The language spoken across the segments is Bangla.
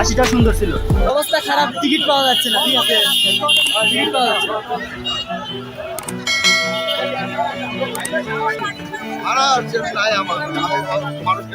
আশিটা সুন্দর ছিল। অবস্থা খারাপ টিকিট পাওয়া যাচ্ছে না ঠিক আছে। টিকিট পাওয়া যাচ্ছে মানুষকে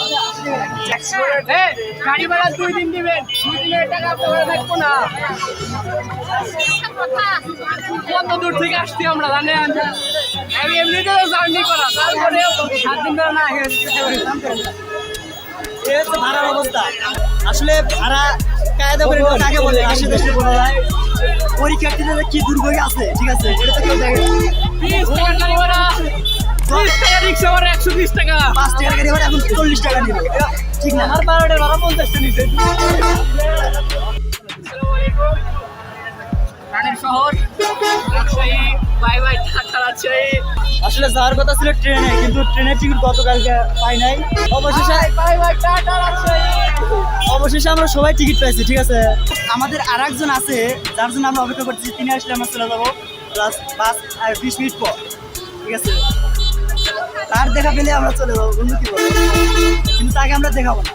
গাড়ি ভাড়া দুই দিন দিবেন দুই দিনের টাকা আপনারা দেখব না কত দূর থেকে আসছি আমরা জানেন আমি এমনিতে জার্নি করা তারপরে সাত দিন ধরে না ভাড়ার অবস্থা আসলে ভাড়া কায়দা করে কাকে বলে দেশে দেশে বলা যায় পরীক্ষার্থীদের কি দুর্ভোগ আছে? ঠিক আছে এটা তো কেউ দেখে টাকা টাকা একশো বিশ টাকা। পাঁচ এখন চল্লিশ টাকা নিবে ঠিক না। আমার বারোটার ভাড়া পঞ্চাশটা নিচ্ছে শহর রাজশাহী বাই বাই ঢাকা রাজশাহী। আসলে যাওয়ার কথা ছিল ট্রেনে কিন্তু ট্রেনের টিকিট গতকালকে পাই নাই। অবশেষে অবশেষে আমরা সবাই টিকিট পাইছি ঠিক আছে? আমাদের আর একজন আছে যার জন্য আমরা অপেক্ষা করছি তিনি আসলে আমরা চলে যাব প্লাস পাঁচ আর বিশ মিনিট পর ঠিক আছে? তার দেখা পেলে আমরা চলে যাব বন্ধু কি বলব? কিন্তু তাকে আমরা দেখাবো না।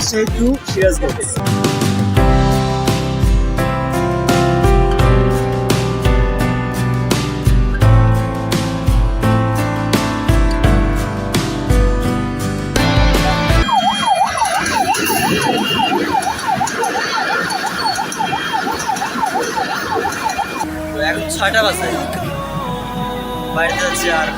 রাজশাহী টু সিরাজগঞ্জ এখন ছয়টা বাজে। বাড়িতে যাচ্ছি আর